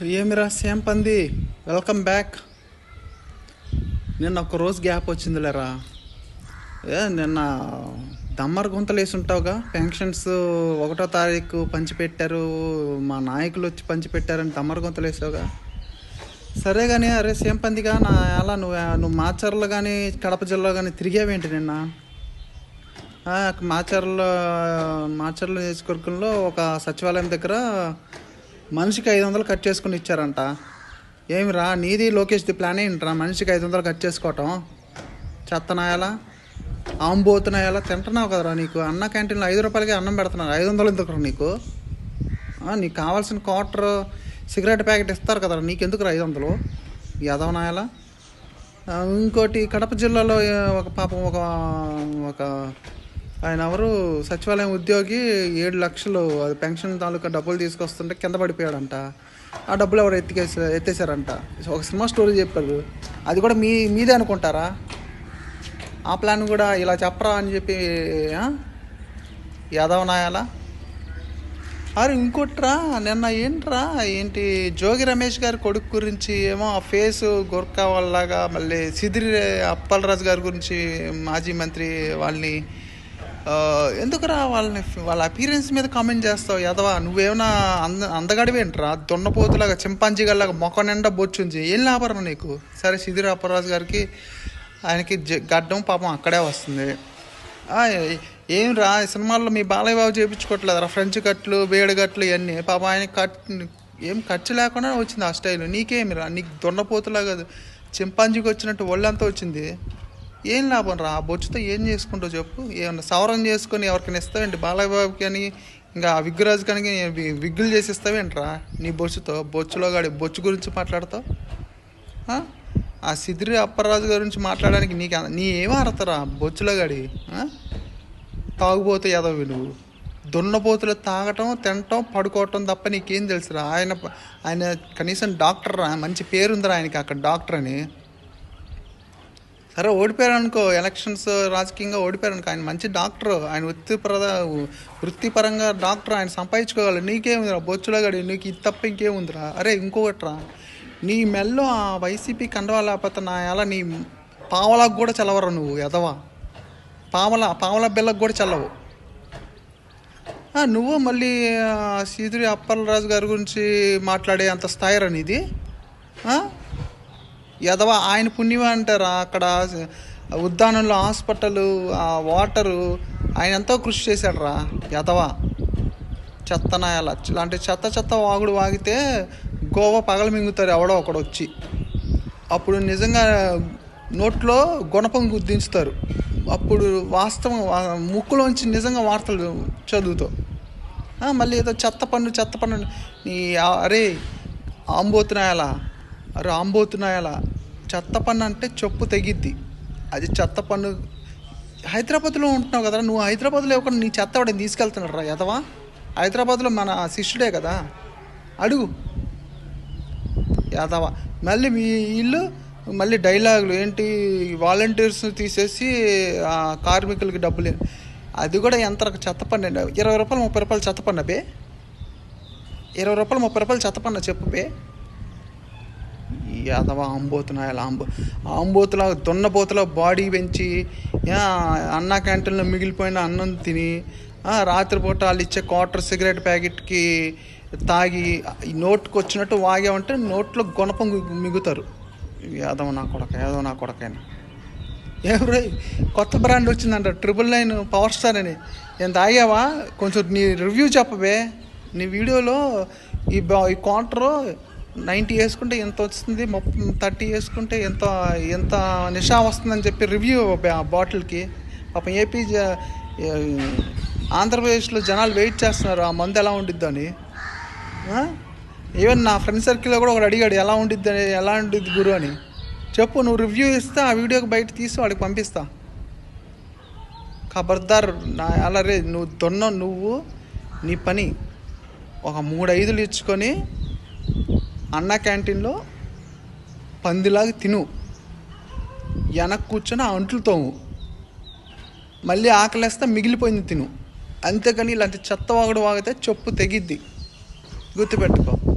ఏమిరా సేమ్ పంది? Welcome back నిన్న ఒక రోజు గ్యాప్ వచ్చిందిలేరా? ఏ నిన్న దమ్మర్ గుంతలు వేసి ఉంటావుగా పెన్షన్స్ ఒకటో తారీఖు పంచిపెట్టారు మా నాయకులు వచ్చి పంచిపెట్టారని దమ్మర్ గుంతలు వేసావుగా సరే కానీ అరే సేమ్ పందిగా నా ఎలా నువ్వు నువ్వు మాచర్లో కానీ కడప జిల్లాలో కానీ తిరిగావేంటి నిన్న? ఆ, మాచర్ల మాచర్ల నియోజకవర్గంలో ఒక సచివాలయం దగ్గర మనిషికి ఐదు వందలు కట్ చేసుకుని ఇచ్చారంట. ఏమిరా నీది లోకేష్ది ప్లాన్ ఏంట్రా? మనిషికి ఐదు వందలు కట్ చేసుకోవటం? చెత్తనాయాలా? ఆంబోతున్నాయాలా తింటున్నావు కదరా నీకు? అన్న క్యాంటీన్లో ఐదు రూపాయలకి అన్నం పెడుతున్నారు. ఐదు వందలు ఎందుకురా నీకు? నీకు కావాల్సిన క్వార్టర్ సిగరెట్ ప్యాకెట్ ఇస్తారు కదరా. నీకెందుకురా ఐదు వందలు? యదవనాయాలా? ఇంకోటి కడప జిల్లాలో ఒక పాపం ఒక ఒక ఆయన ఎవరు? సచివాలయం ఉద్యోగి ఏడు లక్షలు అది పెన్షన్ తాలూకా డబ్బులు తీసుకొస్తుంటే కింద పడిపోయాడంట. ఆ డబ్బులు ఎవరు ఎత్తికేసి ఎత్తేసారంట ఒక సినిమా స్టోరీ చెప్పారు అది కూడా మీ మీదే అనుకుంటారా? ఆ ప్లాన్ కూడా ఇలా చెప్పరా అని చెప్పి యాదవ్ నాయాలా? అరే ఇంకోట్రా నిన్న ఏంట్రా ఏంటి జోగి రమేష్ గారి కొడుకు గురించి ఏమో ఆ ఫేస్ గొర్కా వాళ్ళలాగా మళ్ళీ సిదిరి అప్పలరాజు గారి గురించి మాజీ మంత్రి వాళ్ళని ఎందుకురా వాళ్ళని వాళ్ళ అపీరెన్స్ మీద కామెంట్ చేస్తావు యదవా? నువ్వేమైనా అంద అందగడివేంట్రా? దున్నపోతులాగా చింపాంజీ గల్లాగా మొక్క నిండా బొచ్చుంచి ఏం లాభరా నీకు? సరే సిదిరి అపరాజు గారికి ఆయనకి గడ్డం పాపం అక్కడే వస్తుంది. ఏం రా ఈ సినిమాల్లో మీ బాలయ్య బాబు చేయించుకోవట్లేదురా ఫ్రెంచ్ కట్లు వేడి కట్లు ఇవన్నీ. పాప ఆయన కట్ ఏం ఖర్చు లేకుండా వచ్చింది ఆ స్టైల్. నీకేమి రా నీకు దొండపోతులాగా చింపాంజీకి వచ్చినట్టు ఒళ్ళంతా వచ్చింది. ఏం లాభం రా? ఆ బొచ్చుతో ఏం చేసుకుంటావు చెప్పు? ఏమన్నా సవరం చేసుకొని ఎవరికైనా ఇస్తావేంటి? బాలయ్య అని ఇంకా ఆ విగ్గురాజు కనుక విగ్గులు చేసి ఇస్తావేంట్రా? నీ బొచ్చుతో బొచ్చులో గాడి బొచ్చు గురించి మాట్లాడతావు? ఆ? ఆ అప్పరాజు గురించి మాట్లాడడానికి నీకు నీ ఏం అడతారా బొచ్చులో గడి? తాగుబోతే ఎదవి నువ్వు. దున్నపోతులు తాగటం తినటం పడుకోవటం తప్ప నీకేం తెలుసురా? ఆయన ఆయన కనీసం డాక్టర్ రా మంచి పేరుందిరా ఆయనకి అక్కడ డాక్టర్ అని సరే ఓడిపోయారు అనుకో ఎలక్షన్స్ రాజకీయంగా ఓడిపోయారు అనుకో ఆయన మంచి డాక్టర్ ఆయన వృత్తిపర వృత్తిపరంగా డాక్టర్ ఆయన సంపాదించుకోగలరు నీకేముందిరా? బొచ్చులో గడి నీకు ఇది తప్ప ఇంకేముందిరా? అరే ఇంకొకట్రా. నీ మెల్లో ఆ వైసీపీ కండవా లేకపోతే నా ఎలా నీ పావలకు కూడా చల్లవరా నువ్వు ఎదవా పావల పావల బిల్లకు కూడా చల్లవు. నువ్వు మళ్ళీ ఆ, సీదిరి అప్పలరాజు గారి గురించి మాట్లాడే అంత స్థాయిరా నీది. ఆ? యదవ ఆయన పుణ్యం అంటారా? అక్కడ ఉద్యానంలో హాస్పిటల్ ఆ వాటరు ఆయన ఎంతో కృషి చేశాడు రా చెత్త చెత్తనాయాల ఇలాంటి చెత్త చెత్త వాగుడు వాగితే గోవా పగల మింగుతారు ఎవడో ఒకడు వచ్చి. అప్పుడు నిజంగా నోట్లో గుణపం గుర్తించుతారు అప్పుడు వాస్తవం ముక్కులోంచి నిజంగా వార్తలు చదువుతావు. మళ్ళీ ఏదో చెత్త పన్ను చెత్త పన్ను నీ అరే ఆంబోతున్నాయాలా రాంబోతున్నాయలా. చెత్త పన్ను అంటే చెప్పు తెగిద్ది. అది చెత్త పన్ను. హైదరాబాద్లో ఉంటున్నావు కదా నువ్వు హైదరాబాద్లో ఇవ్వకుండా నీ చెత్త వాడిని తీసుకెళ్తున్నాడు రా ఎదవా హైదరాబాద్లో మన శిష్యుడే కదా. అడుగు. యాదవ. మళ్ళీ మీ ఇల్లు మళ్ళీ డైలాగులు ఏంటి? వాలంటీర్స్ తీసేసి కార్మికులకి డబ్బులు అది కూడా ఎంత చెత్త పన్ను ఇరవై రూపాయలు ముప్పై రూపాయలు చెత్త పన్ను బే. ఇరవై రూపాయలు ముప్పై రూపాయలు చెత్తపన్న చెప్పు బే. యాదవ ఆంబోతున్నాయి అలా ఆంబో ఆంబోతులా దున్నపోతులా బాడీ పెంచి అన్న క్యాంటీన్లో మిగిలిపోయిన అన్నం తిని రాత్రిపూట వాళ్ళు ఇచ్చే క్వార్టర్ సిగరెట్ ప్యాకెట్కి తాగి ఈ నోట్కి వచ్చినట్టు వాగామంటే నోట్లో గుణపం మిగుతారు. యాదవ నా కొడక యాదవ నా కొడకైనా ఎవరు కొత్త బ్రాండ్ వచ్చిందంట ట్రిపుల్ నైన్ పవర్ స్టార్ అని. నేను తాగావా? కొంచెం నీ రివ్యూ చెప్పవే. నీ వీడియోలో ఈ బా ఈ క్వార్టర్ నైంటీ వేసుకుంటే ఎంత వస్తుంది ముప్పై థర్టీ వేసుకుంటే ఎంత ఎంత నిషా వస్తుందని చెప్పి రివ్యూ ఆ బాటిల్కి. పాపం ఏపీ జ- ఆంధ్రప్రదేశ్లో జనాలు వెయిట్ చేస్తున్నారు ఆ మందు ఎలా ఉండిద్దని. ఈవెన్ నా ఫ్రెండ్ సర్కిల్లో కూడా ఒకడు అడిగాడు ఎలా ఉండిద్ది ఎలా ఉండిద్ది గురు అని. చెప్పు నువ్వు రివ్యూ ఇస్తే ఆ వీడియోకి బయట తీసి వాడికి పంపిస్తా. ఖబర్దార్ నా అలరే నువ్వు దొన్న నువ్వు నీ పని. ఒక మూడు ఐదులు ఇచ్చుకొని అన్న క్యాంటీన్లో పందిలాగా తిను. వెనక్కి కూర్చొని ఆ అంట్లు తోము. మళ్ళీ ఆకలేస్తే మిగిలిపోయింది తిను. అంతేకాని ఇలాంటి చెత్త వాగుడు వాగితే చెప్పు తెగిద్ది. గుర్తుపెట్టుకో.